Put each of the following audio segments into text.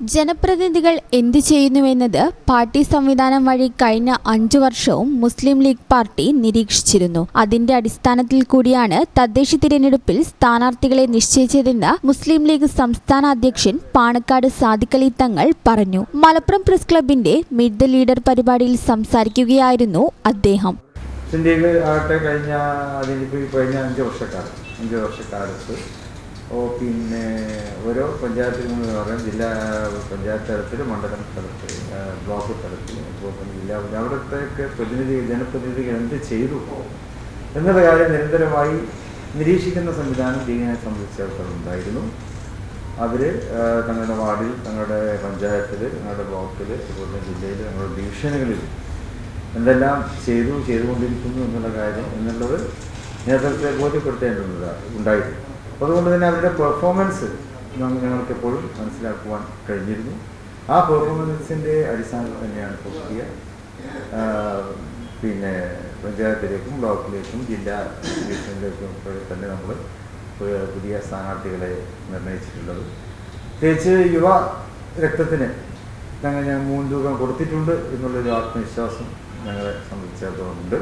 ജനപ്രതിനിധികൾ എന്തു ചെയ്യുന്നുവെന്നത് പാർട്ടി സംവിധാനം വഴി കഴിഞ്ഞ അഞ്ചു വർഷവും മുസ്ലിം ലീഗ് പാർട്ടി നിരീക്ഷിച്ചിരുന്നു. അതിന്റെ അടിസ്ഥാനത്തിൽ കൂടിയാണ് തദ്ദേശ തിരഞ്ഞെടുപ്പിൽ സ്ഥാനാർത്ഥികളെ നിശ്ചയിച്ചതെന്ന് മുസ്ലിം ലീഗ് സംസ്ഥാന അധ്യക്ഷൻ പാണക്കാട് സാദിഖലി തങ്ങൾ പറഞ്ഞു. മലപ്പുറം പ്രസ് ക്ലബിന്റെ മിഡ് ദ ലീഡർ പരിപാടിയിൽ സംസാരിക്കുകയായിരുന്നു അദ്ദേഹം. കഴിഞ്ഞ കഴിഞ്ഞ അഞ്ച് വർഷക്കാലം അഞ്ച് വർഷക്കാലത്ത് പിന്നെ ഓരോ പഞ്ചായത്തിൽ നിന്ന് പറയാം ജില്ലാ പഞ്ചായത്ത് തലത്തിൽ മണ്ഡലം തലത്തിൽ ബ്ലോക്ക് തലത്തിൽ ജില്ലാ അവിടത്തെയൊക്കെ പ്രതിനിധി ജനപ്രതിനിധികൾ എന്ത് ചെയ്തു? എന്നുള്ള കാര്യം നിരന്തരമായി നിരീക്ഷിക്കുന്ന സംവിധാനം ലീഗിനെ സംബന്ധിച്ചിടത്തോളം ഉണ്ടായിരുന്നു അവർ തങ്ങളുടെ വാർഡിൽ തങ്ങളുടെ പഞ്ചായത്തിൽ തങ്ങളുടെ ബ്ലോക്കിൽ അതുപോലെ ജില്ലയിൽ തങ്ങളുടെ ഡിവിഷനുകളിൽ എന്തെല്ലാം ചെയ്തു ചെയ്തുകൊണ്ടിരിക്കുന്നു എന്നുള്ള കാര്യം എന്നുള്ളത് നേതൃത്വത്തെ ബോധ്യപ്പെടുത്തേണ്ടത് ഉണ്ടായിരുന്നു. അതുകൊണ്ട് തന്നെ അവരുടെ പെർഫോമൻസ് ഞങ്ങൾക്ക് എപ്പോഴും മനസ്സിലാക്കുവാൻ കഴിഞ്ഞിരുന്നു. ആ പെർഫോമൻസിന്റെ അടിസ്ഥാനത്തിൽ തന്നെയാണ് പുതിയ പിന്നെ പഞ്ചായത്തിലേക്കും ബ്ലോക്കിലേക്കും ജില്ലാ ഡിവിഷനിലേക്കും തന്നെ നമ്മൾ പുതിയ സ്ഥാനാർത്ഥികളെ നിർണയിച്ചിട്ടുള്ളത്. പ്രത്യേകിച്ച് യുവ രക്തത്തിന് ഞങ്ങൾ ഞാൻ മൂന്ന് രൂപം കൊടുത്തിട്ടുണ്ട് എന്നുള്ളൊരു ആത്മവിശ്വാസം ഞങ്ങളെ സംബന്ധിച്ചിടത്തോളം ഉണ്ട്.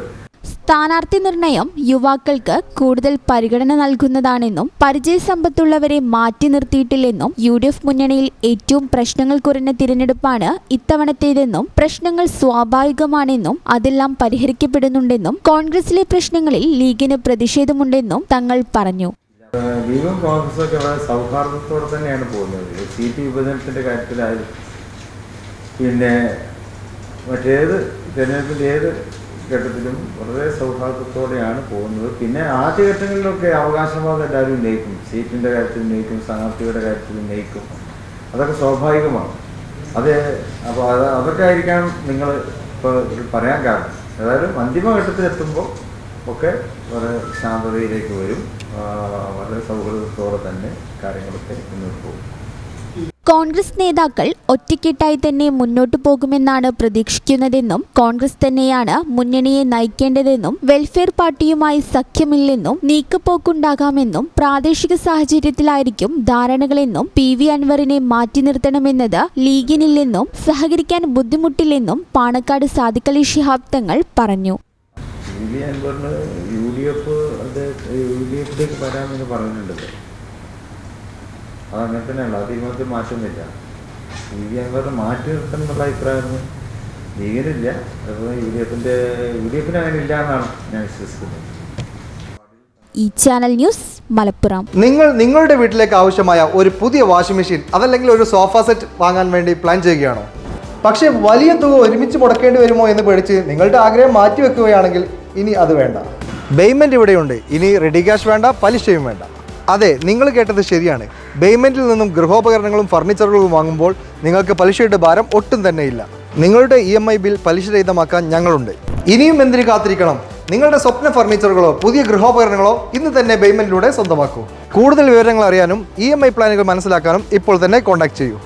സ്ഥാനാർത്ഥി നിർണയം യുവാക്കൾക്ക് കൂടുതൽ പരിഗണന നൽകുന്നതാണെന്നും പരിചയസമ്പത്തുള്ളവരെ മാറ്റി നിർത്തിയിട്ടില്ലെന്നും യു ഡി എഫ് മുന്നണിയിൽ ഏറ്റവും പ്രശ്നങ്ങൾ കുറഞ്ഞ തിരഞ്ഞെടുപ്പാണ് ഇത്തവണത്തേതെന്നും പ്രശ്നങ്ങൾ സ്വാഭാവികമാണെന്നും അതെല്ലാം പരിഹരിക്കപ്പെടുന്നുണ്ടെന്നും കോൺഗ്രസിലെ പ്രശ്നങ്ങളിൽ ലീഗിന് പ്രതിഷേധമുണ്ടെന്നും തങ്ങൾ പറഞ്ഞു. ലീഗും കോൺഗ്രസും ഒക്കെ വളരെ സൗഹാർദ്ദത്തോടെ തന്നെയാണ് പോകുന്നത്. സീറ്റ് വിഭജനത്തിന്റെ കാര്യത്തിലായാലും പിന്നെ മറ്റേത് തിരഞ്ഞെടുപ്പിന്റെ ഏത് ഘട്ടത്തിലും വളരെ സൗഹാർദ്ദത്തോടെയാണ് പോകുന്നത്. പിന്നെ ആദ്യഘട്ടങ്ങളിലൊക്കെ അവകാശവാദം എല്ലാവരും ഉന്നയിക്കും സീറ്റിന്റെ കാര്യത്തിൽ ഉന്നയിക്കും സ്ഥാനാർത്ഥിയുടെ കാര്യത്തിൽ ഉന്നയിക്കും അതൊക്കെ സ്വാഭാവികമാണ്. അതെ അപ്പോൾ അത് അതൊക്കെ ആയിരിക്കാം നിങ്ങൾ ഇപ്പോൾ പറയാൻ കാരണം. ഏതായാലും അന്തിമഘട്ടത്തിലെത്തുമ്പോൾ ഒക്കെ വളരെ ശാന്തതയിലേക്ക് വരും. വളരെ സൗഹൃദത്തോടെ തന്നെ കാര്യങ്ങളൊക്കെ മുന്നോട്ട് പോകും കോൺഗ്രസ് നേതാക്കൾ ഒറ്റക്കെട്ടായി തന്നെ മുന്നോട്ടു പോകുമെന്നാണ് പ്രതീക്ഷിക്കുന്നതെന്നും കോൺഗ്രസ് തന്നെയാണ് മുന്നണിയെ നയിക്കേണ്ടതെന്നും വെൽഫെയർ പാർട്ടിയുമായി സഖ്യമില്ലെന്നും നീക്കപ്പോക്കുണ്ടാകാമെന്നും പ്രാദേശിക സാഹചര്യത്തിലായിരിക്കും ധാരണകളെന്നും പി വി അൻവറിനെ മാറ്റി നിർത്തണമെന്നത് ലീഗിനില്ലെന്നും സഹകരിക്കാൻ ബുദ്ധിമുട്ടില്ലെന്നും പാണക്കാട് സാദിഖലി ശിഹാബ് തങ്ങൾ പറഞ്ഞു. യു ഡി എഫ് വരാമെന്ന് അതങ്ങനെ തന്നെയാണ് ആ തീരുമാനത്തിൽ മാറ്റമൊന്നുമില്ല പി വി അൻവറിനെ മാറ്റി നിർത്തണം എന്നുള്ള അഭിപ്രായമൊന്നും ലീഗിനില്ല അതുപോലെ യു ഡി എഫിന്റെ യു ഡി എഫിന് അങ്ങനെ ഇല്ല എന്നാണ് ഞാൻ വിശ്വസിക്കുന്നത്. ഈ ചാനൽ ന്യൂസ് മലപ്പുറം. നിങ്ങൾ നിങ്ങളുടെ വീട്ടിലേക്ക് ആവശ്യമായ ഒരു പുതിയ വാഷിംഗ് മെഷീൻ അതല്ലെങ്കിൽ ഒരു സോഫ സെറ്റ് വാങ്ങാൻ വേണ്ടി പ്ലാൻ ചെയ്യുകയാണോ? പക്ഷേ വലിയ തുക ഒരുമിച്ച് മുടക്കേണ്ടി വരുമോ എന്ന് പേടിച്ച് നിങ്ങളുടെ ആഗ്രഹം മാറ്റി വെക്കുകയാണെങ്കിൽ ഇനി അത് വേണ്ട. പേയ്മെന്റ് ഇവിടെയുണ്ട്. ഇനി റെഡി ക്യാഷ് വേണ്ട പലിശയും വേണ്ട. അതെ നിങ്ങൾ കേട്ടത് ശരിയാണ്. പേയ്മെന്റിൽ നിന്നും ഗൃഹോപകരണങ്ങളും ഫർണിച്ചറുകളും വാങ്ങുമ്പോൾ നിങ്ങൾക്ക് പലിശയുടെ ഭാരം ഒട്ടും തന്നെ ഇല്ല. നിങ്ങളുടെ ഇ എം ഐ ബിൽ പലിശരഹിതമാക്കാൻ ഞങ്ങളുണ്ട്. ഇനിയും എന്തിനു കാത്തിരിക്കണം? നിങ്ങളുടെ സ്വപ്ന ഫർണിച്ചറുകളോ പുതിയ ഗൃഹോപകരണങ്ങളോ ഇന്ന് തന്നെ പേയ്മെന്റിലൂടെ സ്വന്തമാക്കൂ. കൂടുതൽ വിവരങ്ങൾ അറിയാനും ഇ ഐ പ്ലാനുകൾ മനസ്സിലാക്കാനും ഇപ്പോൾ തന്നെ കോൺടാക്ട് ചെയ്യൂ.